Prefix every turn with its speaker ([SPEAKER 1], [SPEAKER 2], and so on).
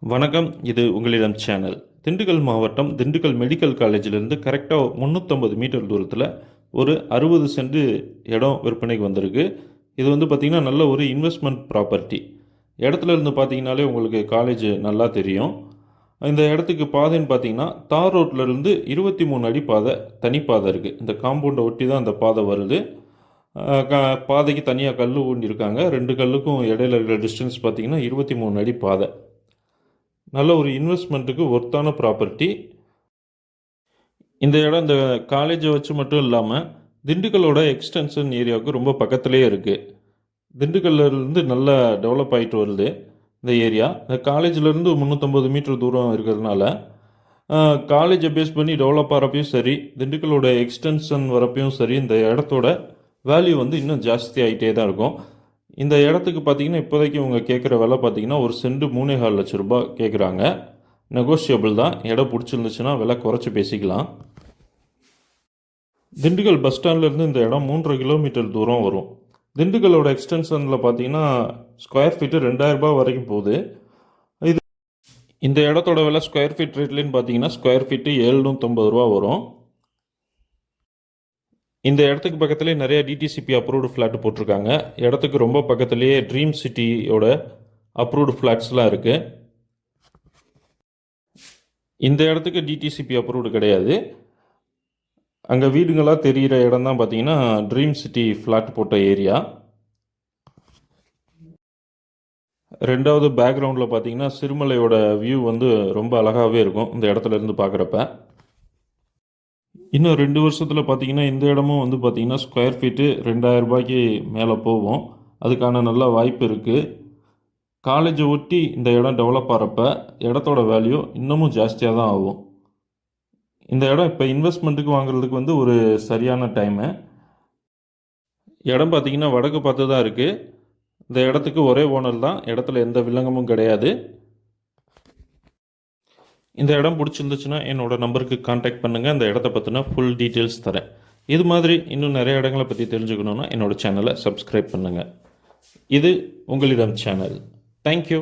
[SPEAKER 1] வணக்கம். இது உங்களிடம் சேனல் திண்டுக்கல் மாவட்டம் திண்டுக்கல் மெடிக்கல் காலேஜிலேருந்து கரெக்டாக முந்நூற்றம்பது மீட்டர் தூரத்தில் ஒரு அறுபது சென்ட் இடம் விற்பனைக்கு வந்திருக்கு. இது வந்து பார்த்திங்கன்னா நல்ல ஒரு இன்வெஸ்ட்மெண்ட் ப்ராப்பர்ட்டி இடத்துல இருந்து பார்த்தீங்கனாலே உங்களுக்கு காலேஜ் நல்லா தெரியும். இந்த இடத்துக்கு பாதைன்னு பார்த்தீங்கன்னா தார் ரோட்லேருந்து இருபத்தி மூணு அடி பாதை தனி பாதை இருக்குது இந்த காம்பவுண்டை ஒட்டி தான் அந்த பாதை வருது. கா- பாதைக்கு தனியாக கல் ஊண்டியிருக்காங்க ரெண்டு கல்லுக்கும் இடையில இருக்கிற டிஸ்டன்ஸ் பார்த்தீங்கன்னா இருபத்தி மூணு அடி பாதை. நல்ல ஒரு இன்வெஸ்ட்மெண்ட்டுக்கு ஒர்த்தான ப்ராப்பர்ட்டி இந்த இடம் இந்த காலேஜை வச்சு மட்டும் இல்லாமல் திண்டுக்கல்லோட எக்ஸ்டென்ஷன் ஏரியாவுக்கு ரொம்ப பக்கத்துலேயே இருக்குது திண்டுக்கல்லருந்து நல்லா டெவலப் ஆகிட்டு வருது இந்த ஏரியா இந்த காலேஜ்லேருந்து முந்நூற்றம்பது மீட்டர் தூரம் இருக்கிறதுனால காலேஜை பேஸ் பண்ணி டெவலப் ஆகிறப்பையும் சரி திண்டுக்கல்லோட எக்ஸ்டென்ஷன் வரப்பையும் சரி இந்த இடத்தோட வேல்யூ வந்து இன்னும் ஜாஸ்தி ஆகிட்டே தான் இருக்கும். இந்த இடத்துக்கு பார்த்தீங்கன்னா இப்போதைக்கு இவங்க கேட்குற விலை பார்த்தீங்கன்னா ஒரு சென்ட் மூணே கால் லட்ச ரூபா கேட்குறாங்க நெகோஷியபிள் தான். இடம் பிடிச்சிருந்துச்சுன்னா விலை குறைச்சி பேசிக்கலாம். திண்டுக்கல் பஸ் ஸ்டாண்ட்லேருந்து இந்த இடம் மூன்றரை கிலோமீட்டர் தூரம் வரும். திண்டுக்கலோட எக்ஸ்டென்ஷனில் பார்த்தீங்கன்னா ஸ்கொயர் ஃபீட்டு ரெண்டாயிரம் வரைக்கும் போகுது. இது இந்த இடத்தோட விலை ஸ்கொயர் ஃபீட் ரேட்லேன்னு பார்த்தீங்கன்னா ஸ்கொயர் ஃபீட்டு ஏழ்நூற்றம்பது ரூபா வரும். இந்த இடத்துக்கு பக்கத்துலேயே நிறைய டிடிசிபி அப்ரூவ்டு ஃப்ளாட் போட்டிருக்காங்க. இடத்துக்கு ரொம்ப பக்கத்துலேயே ட்ரீம் சிட்டியோட அப்ரூவ்டு ஃப்ளாட்ஸ்லாம் இருக்குது இந்த இடத்துக்கு டிடிசிபி அப்ரூவ்டு கிடையாது. அங்கே வீடுங்களாக தெரிகிற இடம் தான் பார்த்தீங்கன்னா ட்ரீம் சிட்டி ஃப்ளாட் போட்ட ஏரியா ரெண்டாவது பேக்ரவுண்டில் பார்த்தீங்கன்னா சிறுமலையோட வியூ வந்து ரொம்ப அழகாகவே இருக்கும் இந்த இடத்துல இருந்து பார்க்குறப்ப இன்னும் ரெண்டு வருஷத்தில் பார்த்தீங்கன்னா இந்த இடமும் வந்து பார்த்தீங்கன்னா ஸ்கொயர் ஃபீட்டு ரெண்டாயிரம் ரூபாய்க்கு மேலே போகும். அதுக்கான நல்ல வாய்ப்பு இருக்குது காலேஜை ஒட்டி இந்த இடம் டெவலப் ஆகிறப்ப இடத்தோட வேல்யூ இன்னமும் ஜாஸ்தியாக தான் ஆகும். இந்த இடம் இப்போ இன்வெஸ்ட்மெண்ட்டுக்கு வாங்குறதுக்கு வந்து ஒரு சரியான டைமு இடம் பார்த்தீங்கன்னா வடக்கு பார்த்து தான் இருக்குது இந்த இடத்துக்கு ஒரே ஓனர் தான். இடத்துல எந்த வில்லங்கமும் கிடையாது. இந்த இடம் பிடிச்சிருந்துச்சுன்னா என்னோடய நம்பருக்கு காண்டாக்ட் பண்ணுங்கள் அந்த இடத்த பற்றின ஃபுல் டீட்டெயில்ஸ் தரேன். இது மாதிரி இன்னும் நிறைய இடங்களை பற்றி தெரிஞ்சுக்கணுன்னா என்னோடய சேனலை சப்ஸ்கிரைப் பண்ணுங்கள் இது உங்களிடம் சேனல் தேங்க்யூ